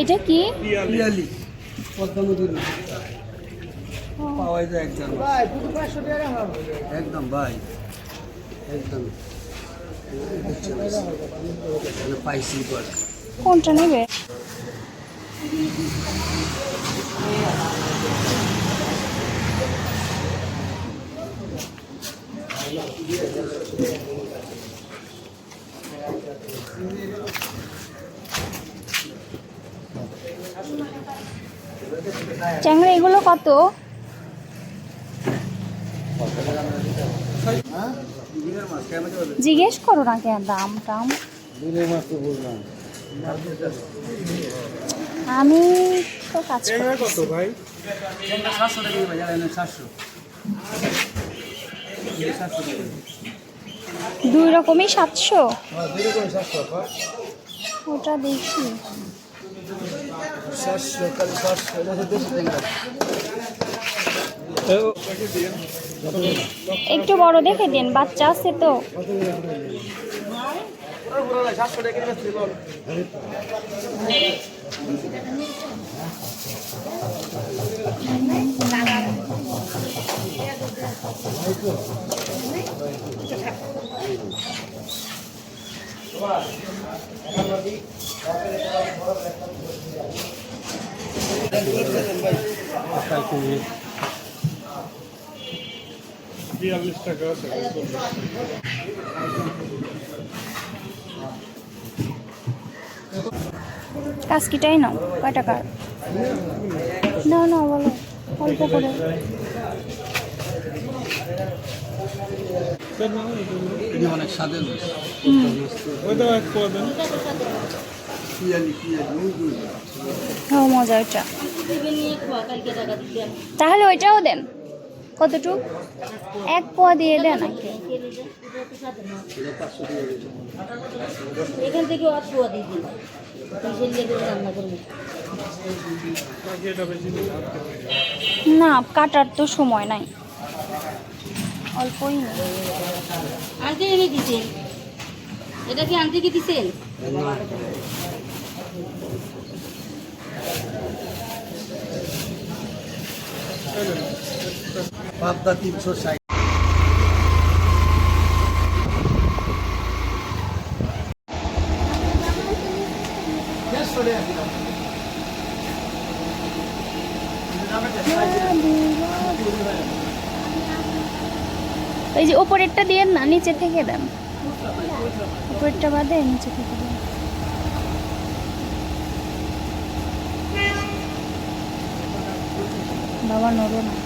এটা কি? পিয়ালি। পদ্মা নদীর পাওয়া যায় একদম একদম ভাই। একদম। পাইছি পরে কোনটা নেবে? চ্যাংড়া এগুলো কত? জিজ্ঞেস করো না কেন দাম টাম। আমি তো কাজ করি কত ভাই? সাতশো টাকা সাতশো। সাতশো দুই রকমই সাতশো হ্যাঁ ওটা দেখি। সাতশো সাতশো একটু বড় দেখে দিন বাচ্চা আছে তো। সাতশো টাকা বিয়াল্লিশ টাকা আছে কাজকিটাই নাও কয় টাকার না না বলো অল্প করে। অনেক স্বাদের মজা ওইটা। তাহলে ওইটাও দেন। কতটুক? এক পোয়া দিয়ে দেন নাকি এখান থেকে অত পোয়া দিয়ে দিন। না কাটার তো সময় নাই। অল্পই আনতে এনে দিছেন এটা কি আনতে কি দিছেন পাবদা তিনশো ষাট। এই যে ওপরেরটা দিয়ে না নিচে থেকে দেন। ওপরেরটা বাদে নিচে থেকে দেন। বাবা নড়ো না।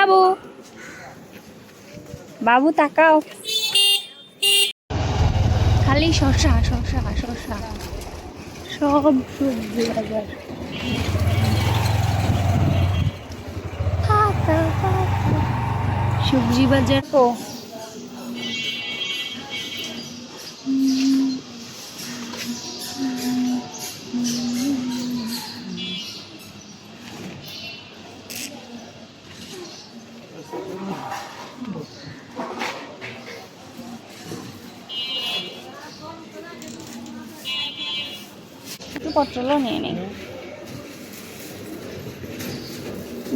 বাবু। বাবু তাকাও। খালি শশা শশা শশা। সব সবজি বাজার। সবজি বাজার। ও। পটলও নিয়ে নিই।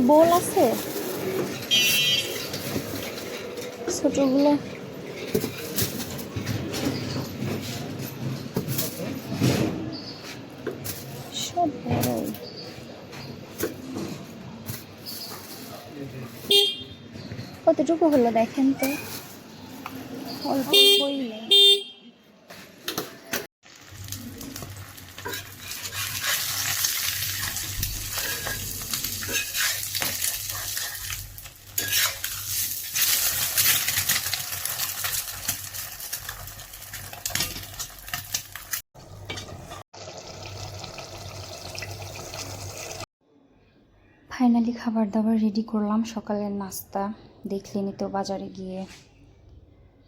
বোল আছে? ছোটগুলো। সব বড়ই। কতটুকু হলো দেখেন তো? অল্প বই ফাইনালি খাবার দাবার রেডি করলাম। সকালের নাস্তা দেখলেনি তো বাজারে গিয়ে।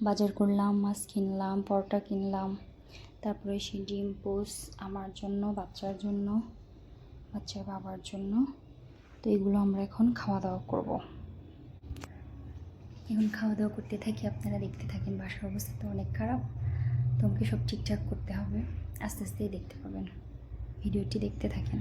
বাজার করলাম, মাছ কিনলাম, পরোটা কিনলাম। তারপরে সেই ডিম, পোস আমার জন্য, বাচ্চার জন্য, বাচ্চার বাবার জন্য। তো এগুলো আমরা এখন খাওয়া দাওয়া করব। এখন খাওয়া দাওয়া করতে থাকি, আপনারা দেখতে থাকেন বাসার অবস্থা তো অনেক খারাপ। তো আমাকে সব ঠিকঠাক করতে হবে। আস্তে আস্তেই দেখতে পাবেন। ভিডিওটি দেখতে থাকেন।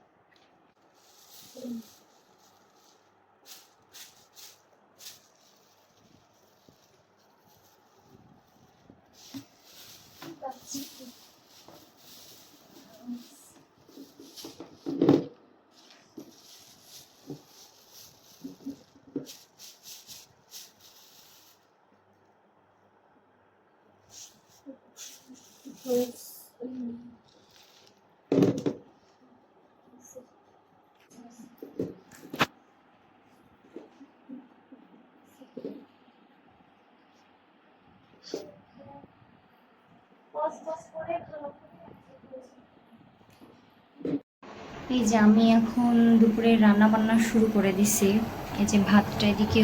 এই যে আমি এখন দুপুরে রান্না বান্না শুরু করে দিছি। এই যে ভাতটা এদিকে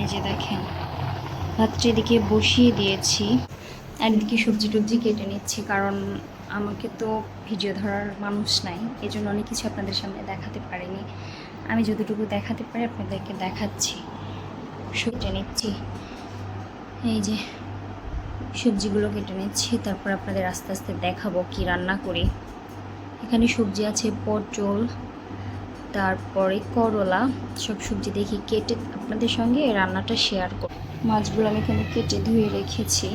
এই যে দেখেন, ভাতটা এদিকে বসিয়ে দিয়েছি। এদিকে সবজি টবজি কেটে নিচ্ছি, কারণ আমাকে তো ভিডিও ধরার মানুষ নাই এই জন্য অনেক কিছু আপনাদের সামনে দেখাতে পারিনি। আমি যতটুকু দেখাতে পারি আপনাদেরকে দেখাচ্ছি কেটে নিচ্ছি। এই যে সবজিগুলো কেটে নিচ্ছি, তারপর আপনাদের আস্তে আস্তে দেখাবো কি রান্না করি। এখানে সবজি আছে পটল, তারপরে করলা, সব সবজি দেখি কেটে আপনাদের সঙ্গে রান্নাটা শেয়ার করব মাছগুলো আমি এখানে কেটে ধুয়ে রেখেছি।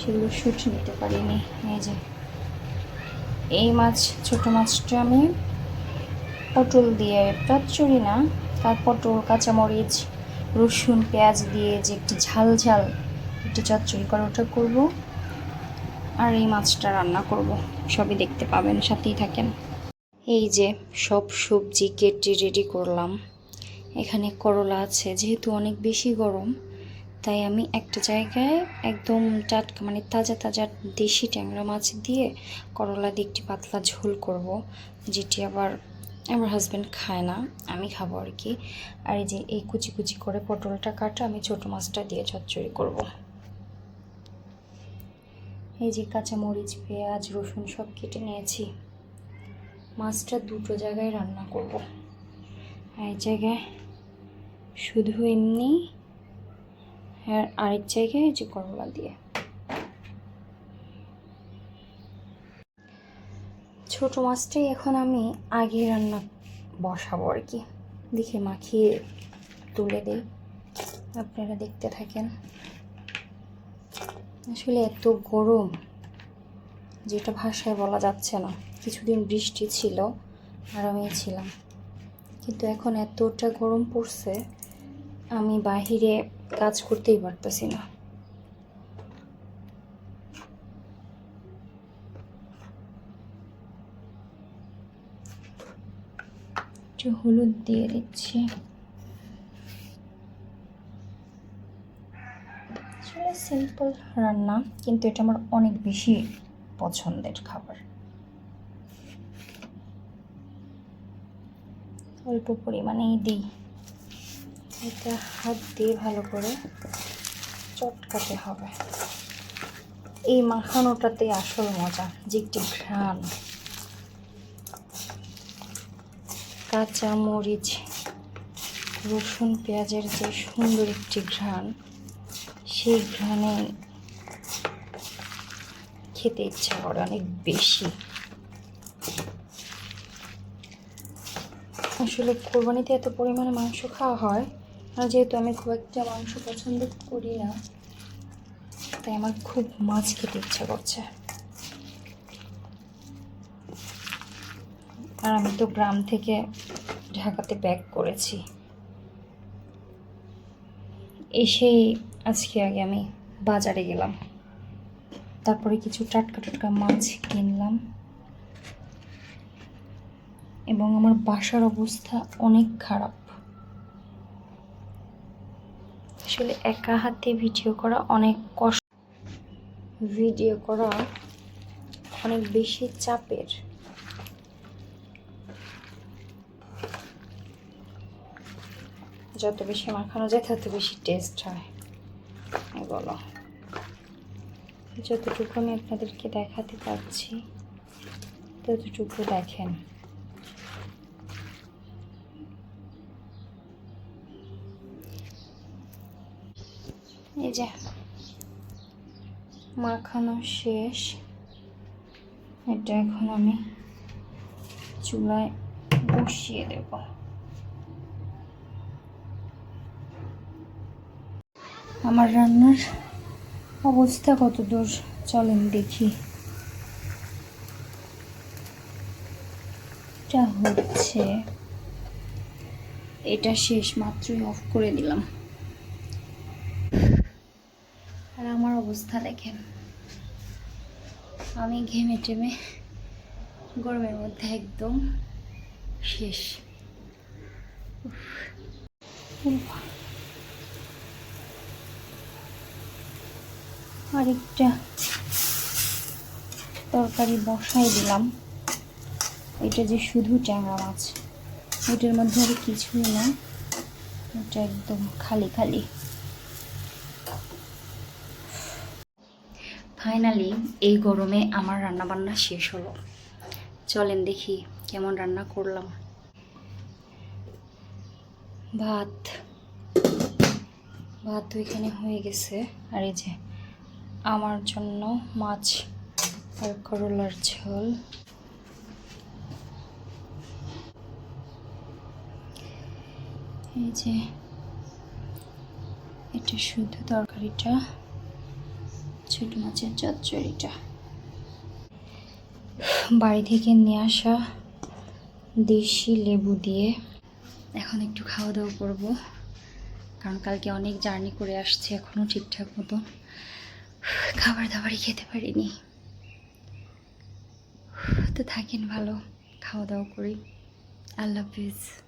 সেগুলো শুট নিতে পারিনি। এই যে, এই মাছ, ছোট মাছটা আমি পটল দিয়ে চচ্চড়ি না, তার পটল, কাঁচামরিচ, রসুন, পেঁয়াজ দিয়ে যে একটু ঝাল ঝাল একটু চচ্চড়ি করে ওটা করব আর এই মাছটা রান্না করব। সবই দেখতে পাবেন, সাথেই থাকেন। এই যে, সব সবজি কেটে রেডি করলাম। এখানে করলা আছে, যেহেতু অনেক বেশি গরম তাই আমি একটা জায়গায় একদম টাটকা মানে তাজা তাজা দেশি ট্যাংরা মাছ দিয়ে করলা দিয়ে একটি পাতলা ঝোল করব, যেটি আবার আমার হাজব্যান্ড খায় না, আমি খাব আর কি। আর এই যে এই কুচি কুচি করে পটলটা কাটা, আমি ছোটো মাছটা দিয়ে চচ্চড়ি করব। এই যে কাঁচামরিচ পেঁয়াজ, রসুন সব কেটে নিয়েছি। মাছটা দুটো জায়গায় রান্না করব। এক জায়গায় শুধু এমনি আর আরেক জায়গায় যে করলা দিয়ে। ছোট মাছটাই এখন আমি আগে রান্না বসাবো আর কি। দেখে মাখিয়ে তুলে দিই। আপনারা দেখতে থাকেন। আসলে এত গরম, যেটা ভাষায় বলা যাচ্ছে না। কিছুদিন বৃষ্টি ছিল, আরামে ছিলাম। কিন্তু এখন এতটা গরম পড়ছে, আমি বাহিরে কাজ করতেই পারতেছি না। হলুদ দিয়ে দিচ্ছি। সিম্পল রান্না, কিন্তু এটা আমার অনেক বেশি পছন্দের খাবার। অল্প পরিমাণেই দিই। এটা হাত দিয়ে ভালো করে চটকাতে হবে। এই মাখানোটাতে আসল মজা, যে একটি ঘ্রাণ। কাঁচা মরিচ, রসুন, পেঁয়াজের যে সুন্দর একটি ঘ্রাণ, সেই ঘ্রাণে খেতে ইচ্ছা করে অনেক বেশি। আসলে কোরবানিতে এত পরিমাণে মাংস খাওয়া হয় আর যেহেতু আমি খুব একটা মাংস পছন্দ করি না, তাই আমার খুব মাছ খেতে ইচ্ছা করছে। আর আমি তো গ্রাম থেকে ঢাকাতে ব্যাক করেছি। এসেই আজকে আগে আমি বাজারে গেলাম। তারপরে কিছু টাটকা টাটকা মাছ কিনলাম। এবং আমার বাসার অবস্থা অনেক খারাপ। আসলে একা হাতে ভিডিও করা অনেক কষ্ট। ভিডিও করা অনেক বেশি চাপের। যত বেশি মাখানো যায়, তত বেশি টেস্ট হয়। বলো। যতটুকু আমি আপনাদেরকে দেখাতে পারছি, ততটুকু দেখেন। এই যে। মাখানো শেষ। এটা এখন আমি চুলায় বসিয়ে দেব। আমার রান্নার অবস্থা কত দূর চলেন দেখি। এটা হচ্ছে, এটা শেষ, মাত্রই অফ করে দিলাম আর আমার অবস্থা দেখেন। আমি ঘেমে টেমে গরমের মধ্যে একদম শেষ। আরেকটা তরকারি বসাই দিলাম। এটা যে শুধু ট্যাংরা মাছ, এটার মধ্যে আর কিছুই না, এটা একদম খালি খালি। ফাইনালি এই গরমে আমার রান্নাবান্না শেষ হলো। চলেন দেখি কেমন রান্না করলাম। ভাত। ভাত তো এখানে হয়ে গেছে। আর এই যে আমার জন্য মাছ আর করলার ঝোল। এই যে এটা শুধু তরকারিটা। ছোট মাছের চচ্চড়িটা। বাড়ি থেকে নিয়ে আসা দেশি লেবু দিয়ে এখন একটু খাওয়া দাওয়া করব। কারণ কালকে অনেক জার্নি করে আসছে এখনও ঠিকঠাক মতো। খাবার দাবারই খেতে পারিনি। তো থাকেন ভালো, খাওয়া দাওয়া করি। আল্লাহ হাফিজ।